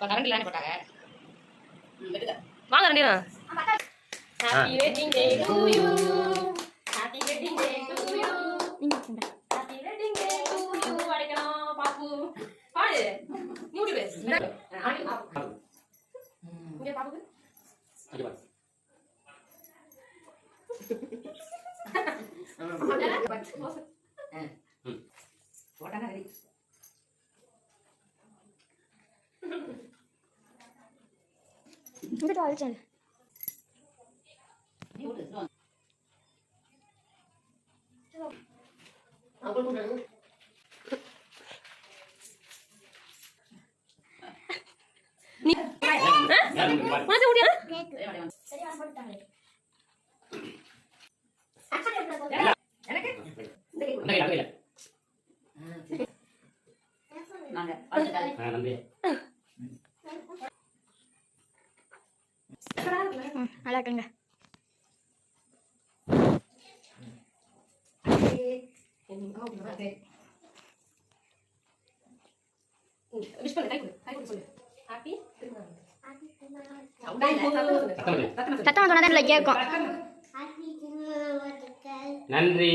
Current இல்லாமல் போட்டாங்க. வாங்க ரெண்டு happy wedding day to you happy wedding day to you happy wedding day to you அடிக்கலாம் பாப்பு. பாடு மூடி பேசு. இங்கே பாப்பு போட்டாங்க ரெடி. இங்கிட்டு அழிச்சேன் ஆ, சரி. நாங்க வாழ்த்துக்கள். நன்றி நல்லா இருக்குங்க விஷ் பண்ணு கை கொடு கை கொடு சொல்லு. ஹாப்பி சவுண்டா இல்ல, சத்தம் சொல்லு. சத்தம் இல்லை. சத்தமா சொல்லு. சத்தம் சொன்னா தான் கேட்கும். நன்றி.